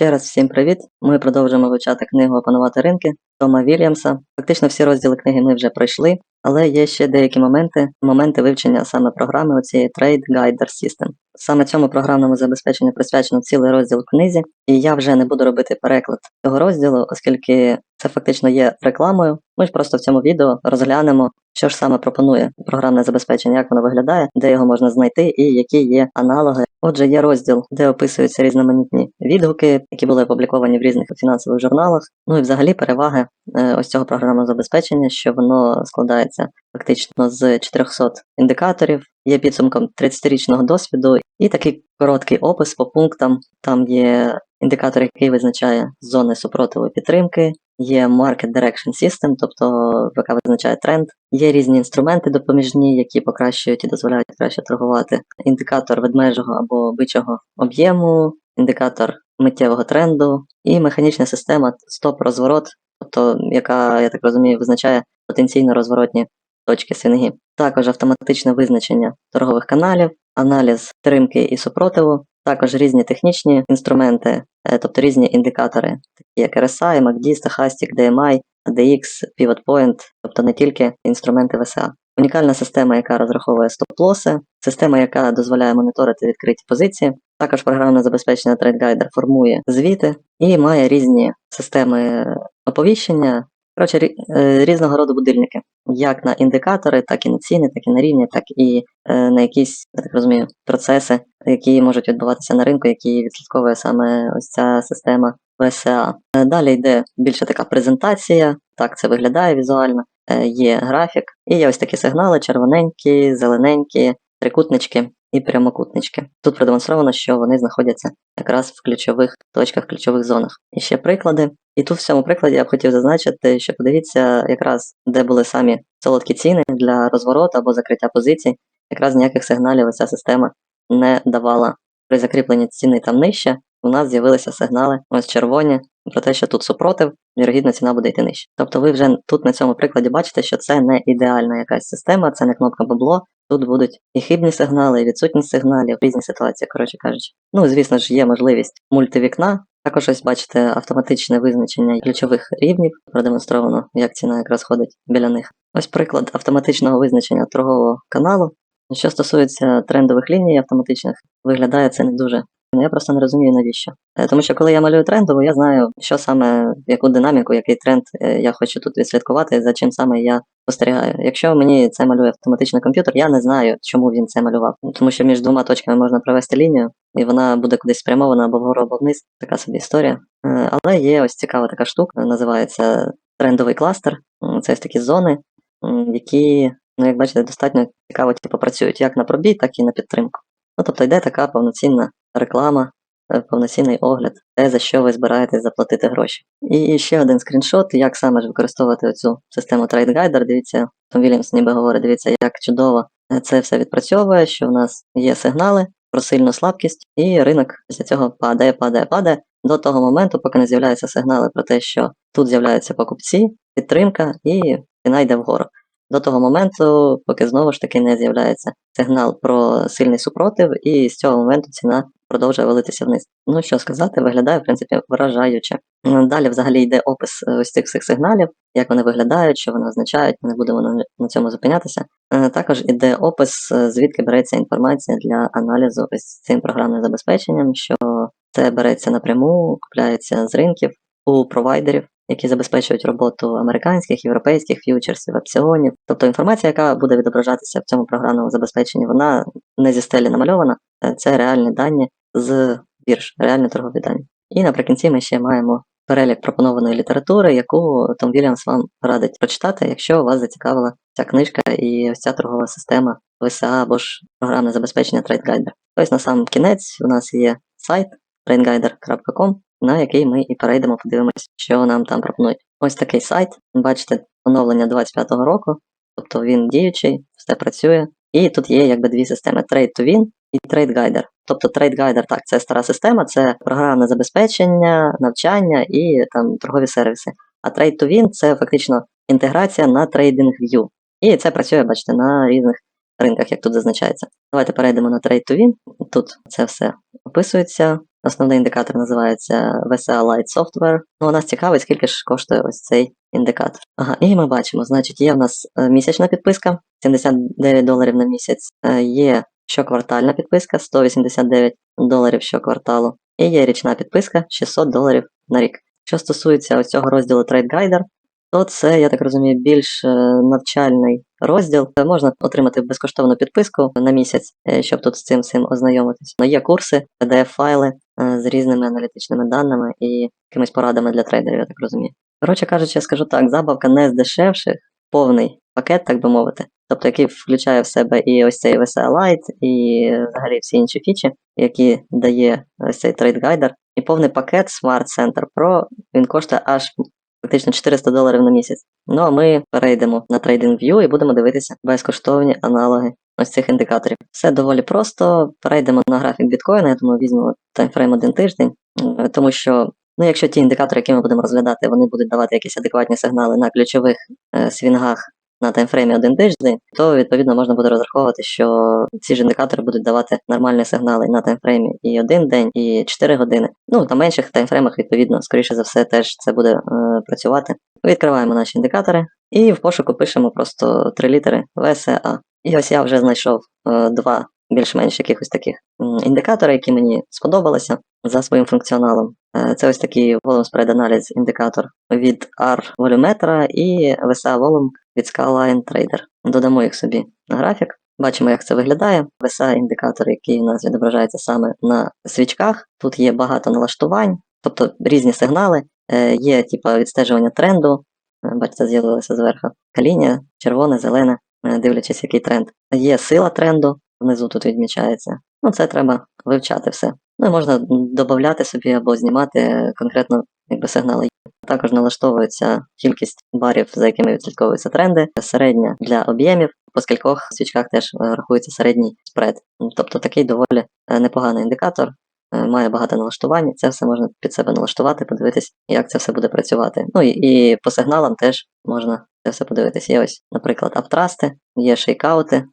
Ще раз всім привіт. Ми продовжуємо вивчати книгу Опанувати ринки Тома Вільямса. Фактично всі розділи книги ми вже пройшли, але є ще деякі моменти, моменти вивчення саме програми оцієї Trade Guider System. Саме цьому програмному забезпеченню присвячено цілий розділ в книзі, і я вже не буду робити переклад цього розділу, оскільки це фактично є рекламою. Ми ж просто в цьому відео розглянемо, що ж саме пропонує програмне забезпечення, як воно виглядає, де його можна знайти і які є аналоги. Отже, є розділ, де описуються різноманітні відгуки, які були опубліковані в різних фінансових журналах. Ну і взагалі переваги е, ось цього програмного забезпечення, що воно складається фактично з 400 індикаторів, є підсумком 30-річного досвіду і такий короткий опис по пунктам. Там є індикатор, який визначає зони супротиву підтримки, є Market Direction System, тобто яка визначає тренд, є різні інструменти допоміжні, які покращують і дозволяють краще торгувати. Індикатор ведмежого або бичого об'єму, індикатор миттєвого тренду і механічна система стоп-розворот, тобто яка, я так розумію, визначає потенційно розворотні точки свинги. Також автоматичне визначення торгових каналів, аналіз тримки і супротиву, також різні технічні інструменти, е, тобто різні індикатори, такі як RSI, MACD, Stochastic, DMI, DX, Pivot Point, тобто не тільки інструменти VSA. Унікальна система, яка розраховує стоп-лоси, система, яка дозволяє моніторити відкриті позиції. Також програмне забезпечення TradeGuider формує звіти і має різні системи оповіщення, коротше, е, різного роду будильники, як на індикатори, так і на ціни, так і на рівні, так і е, на якісь, я так розумію, процеси, які можуть відбуватися на ринку, які відслідковує саме ось ця система VSA. Е, Далі йде більше така презентація, так це виглядає візуально, є графік, і є ось такі сигнали: червоненькі, зелененькі, трикутнички і прямокутнички. Тут продемонстровано, що вони знаходяться якраз в ключових точках, ключових зонах. І ще приклади. І тут в цьому прикладі я б хотів зазначити, що подивіться, якраз де були самі солодкі ціни для розвороту або закриття позицій, якраз ніяких сигналів ця система не давала. При закріпленні ціни там нижче, у нас з'явилися сигнали, ось червоні, про те, що тут супротив, вірогідно ціна буде йти нижче. Тобто ви вже тут на цьому прикладі бачите, що це не ідеальна якась система, це не кнопка бабло. Тут будуть і хибні сигнали, і відсутність сигналів, різні ситуації, коротше кажучи. Ну, звісно ж, є можливість мультивікна. Також ось бачите автоматичне визначення ключових рівнів, продемонстровано, як ціна якраз ходить біля них. Ось приклад автоматичного визначення торгового каналу. Що стосується трендових ліній автоматичних, виглядає це не дуже. Ну, Я просто не розумію навіщо. Е, Тому що коли я малюю трендову, я знаю, що саме, яку динаміку, який тренд е, я хочу тут відслідкувати, за чим саме я спостерігаю. Якщо мені це малює автоматичний комп'ютер, я не знаю, чому він це малював. Тому що між двома точками можна провести лінію, і вона буде кудись спрямована або вгору, або вниз. Така собі історія. Е, Але є ось цікава така штука, називається трендовий кластер. Це ось такі зони, які, ну як бачите, достатньо цікаво типу, працюють як на пробій, так і на підтримку. Ну, тобто йде така повноцінна реклама, е, повноцінний огляд, те, за що ви збираєтесь заплатити гроші. І ще один скріншот, як саме ж використовувати цю систему TradeGuider. Дивіться, Том Вільямс ніби говорить, дивіться, як чудово е, це все відпрацьовує, що в нас є сигнали про сильну слабкість, і ринок після цього падає, падає, падає до того моменту, поки не з'являються сигнали про те, що тут з'являються покупці, підтримка і ціна йде вгору. До того моменту, поки знову ж таки не з'являється сигнал про сильний супротив, і з цього моменту ціна продовжує валитися вниз. Ну що сказати, виглядає в принципі вражаюче. Далі взагалі йде опис е, ось цих всіх сигналів, як вони виглядають, що вони означають. Ми не будемо на, цьому зупинятися. Е, Також іде опис, е, звідки береться інформація для аналізу ось цим програмним забезпеченням, що це береться напряму, купляється з ринків у провайдерів, які забезпечують роботу американських, європейських ф'ючерсів, опціонів. Тобто інформація, яка буде відображатися в цьому програмному забезпеченні, вона не зі стелі намальована, це реальні дані з бірж, реальні торгові дані. І наприкінці ми ще маємо перелік пропонованої літератури, яку Том Вільямс вам радить прочитати, якщо вас зацікавила ця книжка і ось ця торгова система VSA або ж програмне забезпечення TradeGuider. Ось на сам кінець у нас є сайт tradeguider.com, на який ми і перейдемо, подивимось, що нам там пропонують. Ось такий сайт. Бачите, оновлення 25-го року, тобто він діючий, все працює. І тут є якби дві системи: Trade to Win і Trade Guider. Тобто Trade Guider, так, це стара система, це програмне забезпечення, навчання і там торгові сервіси. А Trade to Win це фактично інтеграція на TradingView. І це працює, бачите, на різних ринках, як тут зазначається. Давайте перейдемо на Trade to Win. Тут це все описується. Основний індикатор називається VSA Light Software. Ну, нас цікавить, скільки ж коштує ось цей індикатор. Ага, і ми бачимо, значить, є в нас е, місячна підписка 79 доларів на місяць, е, є щоквартальна підписка 189 доларів щокварталу, і є річна підписка 600 доларів на рік. Що стосується ось цього розділу Trade то це, я так розумію, більш е, навчальний розділ. Е, Можна отримати безкоштовну підписку на місяць, е, щоб тут з цим всім ознайомитись. Ну, є курси, PDF-файли з різними аналітичними даними і якимись порадами для трейдерів, я так розумію. Коротше кажучи, я скажу так, забавка не з дешевших, повний пакет, так би мовити. Тобто, який включає в себе і ось цей VSA Lite, і взагалі всі інші фічі, які дає ось цей Guider. І повний пакет Smart Center Pro, він коштує аж фактично 400 доларів на місяць. Ну а ми перейдемо на TradingView і будемо дивитися безкоштовні аналоги ось цих індикаторів. Все доволі просто. Перейдемо на графік біткоїна, я думаю, візьмемо таймфрейм один тиждень, е, тому що. Ну, якщо ті індикатори, які ми будемо розглядати, вони будуть давати якісь адекватні сигнали на ключових е, свінгах на таймфреймі один тиждень, то відповідно можна буде розраховувати, що ці ж індикатори будуть давати нормальні сигнали на таймфреймі і один день, і 4 години. Ну на менших таймфреймах, відповідно, скоріше за все, теж це буде е, працювати. Відкриваємо наші індикатори і в пошуку пишемо просто три літери VSA. І ось я вже знайшов е, два більш-менш якихось таких м, індикатори, які мені сподобалися за своїм функціоналом. Е, Це ось такий Volume Spread Analysis індикатор від R волюметра і VSA Volume від Skyline Trader. Додамо їх собі на графік. Бачимо, як це виглядає. VSA індикатор, який у нас відображається саме на свічках. Тут є багато налаштувань, тобто різні сигнали, Е, є типу, відстежування тренду. Е, Бачите, з'явилося зверху лінія, червоне, зелене, дивлячись, який тренд. Є сила тренду, внизу тут відмічається. Ну, це треба вивчати все. Ну і можна додати собі або знімати конкретно якби, сигнали. Також налаштовується кількість барів, за якими відслідковуються тренди, середня для об'ємів. По скількох свічках теж рахується середній спред. Тобто такий доволі е, непоганий індикатор, має багато налаштувань, це все можна під себе налаштувати, подивитись, як це все буде працювати. Ну і, і по сигналам теж можна це все подивитись. Є ось, наприклад, аптрасти, є шейкаути.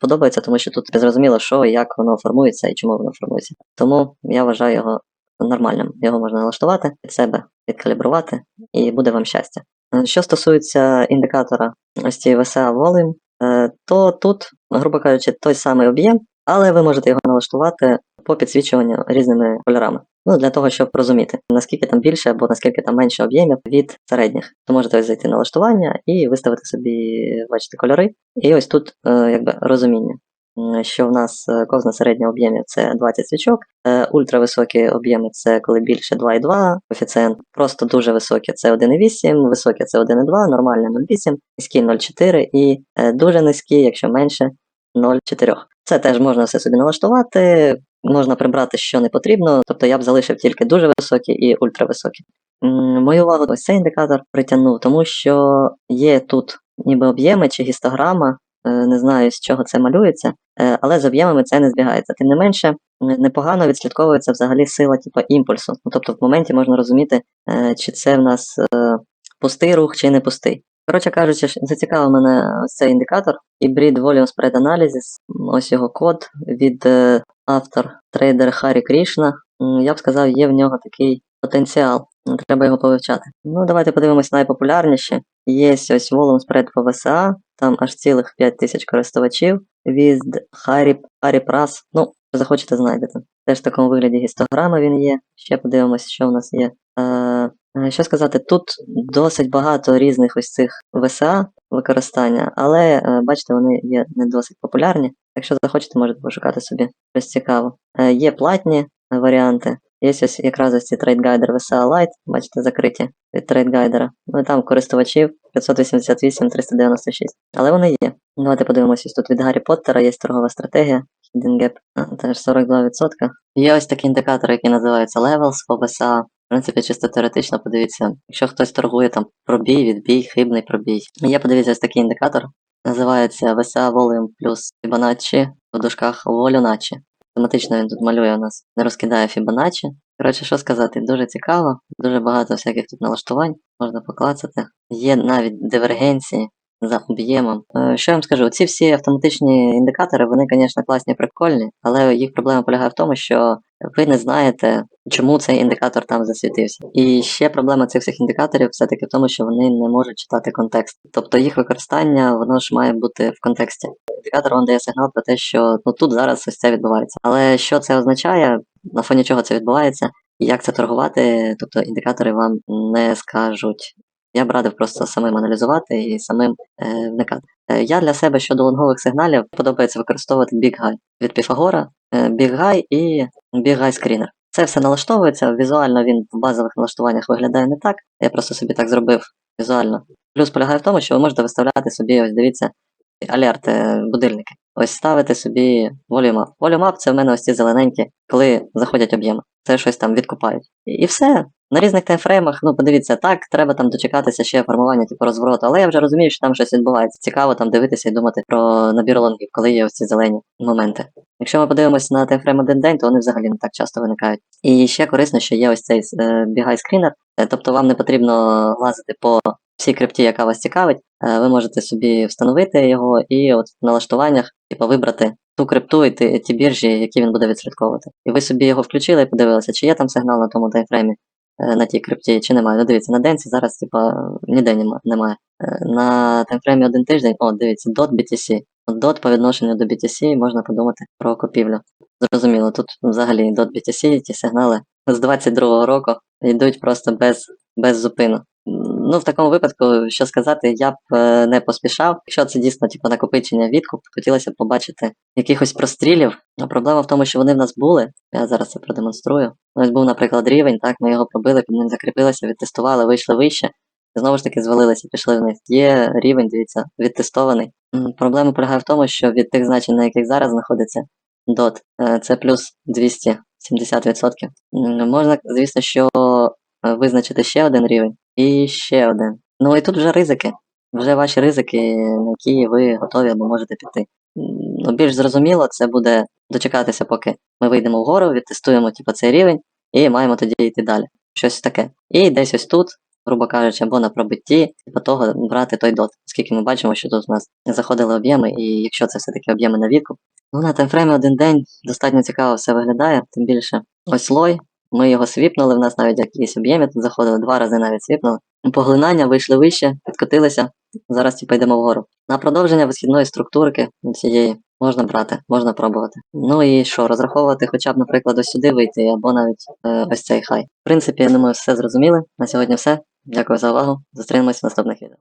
Подобається, тому що тут зрозуміло, що і як воно формується і чому воно формується. Тому я вважаю його нормальним. Його можна налаштувати під себе, відкалібрувати, і буде вам щастя. Е, Що стосується індикатора ось цієї VSA Volume, е, то тут, грубо кажучи, той самий об'єм, але ви можете його налаштувати по підсвічуванню різними кольорами. Ну, для того, щоб розуміти, наскільки там більше або наскільки там менше об'ємів від середніх. То можете ось зайти на налаштування і виставити собі, бачите, кольори. І ось тут е, якби розуміння. Що в нас е, кожна середня об'ємів це 20 свічок, е, ультрависокі об'єми це коли більше 2,2 коефіцієнт, просто дуже високі це 1,8, високі це 1,2, нормальне 0,8, низькі 0,4 і дуже низькі, якщо менше 0,4. Це теж можна все собі налаштувати, можна прибрати, що не потрібно, тобто я б залишив тільки дуже високі і ультрависокі. Мою увагу ось цей індикатор притягнув, тому що є тут ніби об'єми чи гістограма, е, не знаю з чого це малюється, е, але з об'ємами це не збігається. Тим не менше, непогано відслідковується взагалі сила типу, імпульсу. Ну, тобто в моменті можна розуміти, е, чи це в нас пустий рух, чи не пустий. Коротше кажучи, зацікавив мене ось цей індикатор Hybrid Volume Spread Analysis, ось його код від е, автор трейдер Харі Крішна. Я б сказав, є в нього такий потенціал. Треба його повивчати. Ну, давайте подивимось найпопулярніші. Є ось Volume Spread по VSA, там аж цілих 5 тисяч користувачів від Харі, Прас. Ну, захочете, знайдете. Теж в такому вигляді гістограми він є. Ще подивимось, що в нас є. Е, що сказати, тут досить багато різних ось цих VSA використання, але е, бачите, вони є не досить популярні. Якщо захочете, можете пошукати собі щось цікаво. Е, є платні варіанти. Є ось якраз ось ці TradeGuider VSA Lite, бачите, закриті від TradeGuider. Ну і там користувачів 588 396. Але вони є. Давайте подивимося, ось тут від Гаррі Поттера є торгова стратегія. Hidden Gap, теж 42%. Є ось такі індикатори, які називаються Levels по VSA. В принципі, чисто теоретично подивіться, якщо хтось торгує там пробій, відбій, хибний пробій. Є, подивіться, ось такий індикатор. Називається VSA Volume плюс Fibonacci в дужках Voluначci. Автоматично він тут малює у нас, не розкидає Fibonacci. Коротше, що сказати, дуже цікаво, дуже багато всяких тут налаштувань можна поклацати. Є навіть дивергенції за об'ємом. Е, Що я вам скажу? Ці всі автоматичні індикатори, вони, звісно, класні, прикольні, але їх проблема полягає в тому, що ви не знаєте, чому цей індикатор там засвітився. І ще проблема цих всіх індикаторів все-таки в тому, що вони не можуть читати контекст. Тобто їх використання воно ж має бути в контексті. Індикатор вам дає сигнал про те, що ну тут зараз ось це відбувається. Але що це означає, на фоні чого це відбувається, і як це торгувати, тобто індикатори вам не скажуть. Я б радив просто самим аналізувати і самим е, вникати. Е, Я для себе щодо лонгових сигналів подобається використовувати Big High від Піфагора, е, Big High і Big скрінер. Це все налаштовується, візуально він в базових налаштуваннях виглядає не так. Я просто собі так зробив візуально. Плюс полягає в тому, що ви можете виставляти собі, ось дивіться, алерти, будильники. Ось ставити собі. Volume up це в мене ось ці зелененькі, коли заходять об'єми. Це щось там відкупають. І все. На різних таймфреймах, ну подивіться, так, треба там дочекатися ще формування, типу розвороту, але я вже розумію, що там щось відбувається. Цікаво там дивитися і думати про набір лонгів, коли є ось ці зелені моменти. Якщо ми подивимося на таймфрейм один день, то вони взагалі не так часто виникають. І ще корисно, що є ось цей е, бігай скрінер, е, тобто вам не потрібно лазити по всій крипті, яка вас цікавить. Е, ви можете собі встановити його і от в налаштуваннях, типу, вибрати ту крипту і ті, ті біржі, які він буде відслідковувати. І ви собі його включили і подивилися, чи є там сигнал на тому таймфреймі, на тій крипті, чи немає. Ну дивіться, на денці зараз, типа, ніде немає. Е, На таймфреймі один тиждень, о, дивіться, DOT BTC. DOT по відношенню до BTC можна подумати про купівлю. Зрозуміло, тут взагалі DOT BTC, ті сигнали з 22-го року йдуть просто без, без зупину. Ну, в такому випадку, що сказати, я б е, не поспішав. Якщо це дійсно типу, накопичення відкуп, хотілося б побачити якихось прострілів. А проблема в тому, що вони в нас були. Я зараз це продемонструю. Ось був, наприклад, рівень, так, ми його пробили, під ним закріпилися, відтестували, вийшли вище. І знову ж таки звалилися, пішли вниз. Є рівень, дивіться, відтестований. Проблема полягає в тому, що від тих значень, на яких зараз знаходиться DOT, е, це плюс 270%. Можна, звісно, що е, визначити ще один рівень і ще один. Ну і тут вже ризики. Вже ваші ризики, на які ви готові або можете піти. Ну, більш зрозуміло, це буде дочекатися, поки ми вийдемо вгору, відтестуємо типу, цей рівень і маємо тоді йти далі. Щось таке. І десь ось тут, грубо кажучи, або на пробитті, типу того брати той дот. Оскільки ми бачимо, що тут у нас заходили об'єми, і якщо це все-таки об'єми на відкуп, ну на таймфреймі один день достатньо цікаво все виглядає, тим більше ось лой. Ми його свіпнули, в нас навіть якісь об'єми тут заходили, два рази навіть свіпнули. Поглинання вийшли вище, підкотилися. Зараз типу йдемо вгору. На продовження висхідної структурки цієї можна брати, можна пробувати. Ну і що, розраховувати хоча б, наприклад, ось сюди вийти, або навіть е, ось цей хай. В принципі, я думаю, все зрозуміли. На сьогодні все. Дякую за увагу. Зустрінемось в наступних відео.